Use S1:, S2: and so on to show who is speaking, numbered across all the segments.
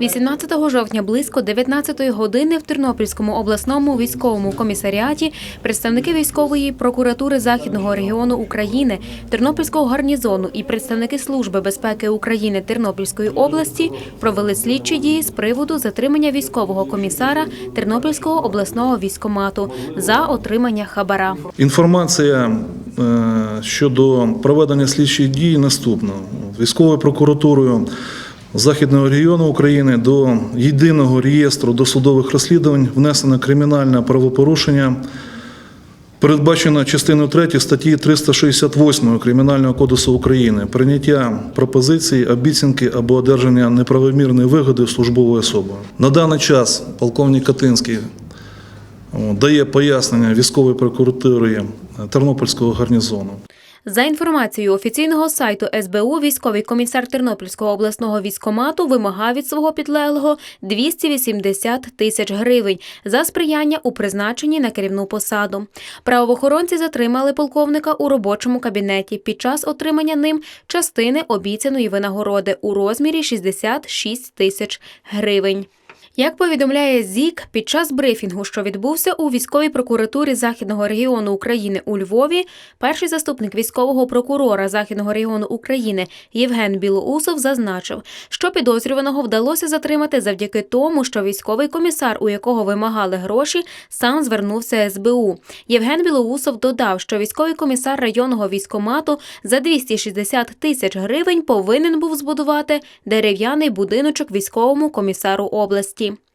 S1: 18 жовтня близько 19 години в Тернопільському обласному військовому комісаріаті представники військової прокуратури Західного регіону України, Тернопільського гарнізону і представники Служби безпеки України Тернопільської області провели слідчі дії з приводу затримання військового комісара Тернопільського обласного військомату за отримання хабара.
S2: Інформація е, щодо проведення слідчих дій наступна. Військовою прокуратурою Західного регіону України до єдиного реєстру досудових розслідувань внесено кримінальне правопорушення, передбачено частиною 3 статті 368 Кримінального кодексу України прийняття пропозиції, обіцянки або одержання неправомірної вигоди службовою особою. На даний час полковник Катинський дає пояснення військової прокуратури Тернопільського гарнізону.
S1: За інформацією офіційного сайту СБУ, військовий комісар Тернопільського обласного військомату вимагав від свого підлеглого 280 тисяч гривень за сприяння у призначенні на керівну посаду. Правоохоронці затримали полковника у робочому кабінеті під час отримання ним частини обіцяної винагороди у розмірі 66 тисяч гривень. Як повідомляє ЗІК, під час брифінгу, що відбувся у військовій прокуратурі Західного регіону України у Львові, перший заступник військового прокурора Західного регіону України Євген Білоусов зазначив, що підозрюваного вдалося затримати завдяки тому, що військовий комісар, у якого вимагали гроші, сам звернувся СБУ. Євген Білоусов додав, що військовий комісар районного військомату за 260 тисяч гривень повинен був збудувати дерев'яний будиночок військовому комісару області. Америці.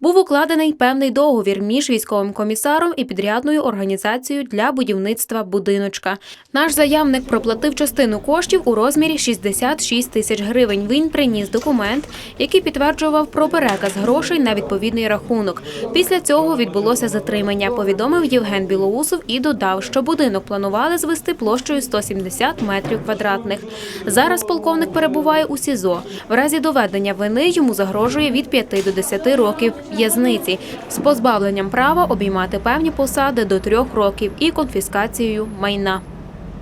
S1: Був укладений певний договір між військовим комісаром і підрядною організацією для будівництва будиночка. Наш заявник проплатив частину коштів у розмірі 66 тисяч гривень. Він приніс документ, який підтверджував про переказ грошей на відповідний рахунок. Після цього відбулося затримання. Повідомив Євген Білоусов і додав, що будинок планували звести площею 170 метрів квадратних. Зараз полковник перебуває у СІЗО. В разі доведення вини йому загрожує від 5 до 10 років в'язниці з позбавленням права обіймати певні посади до трьох років і конфіскацією майна.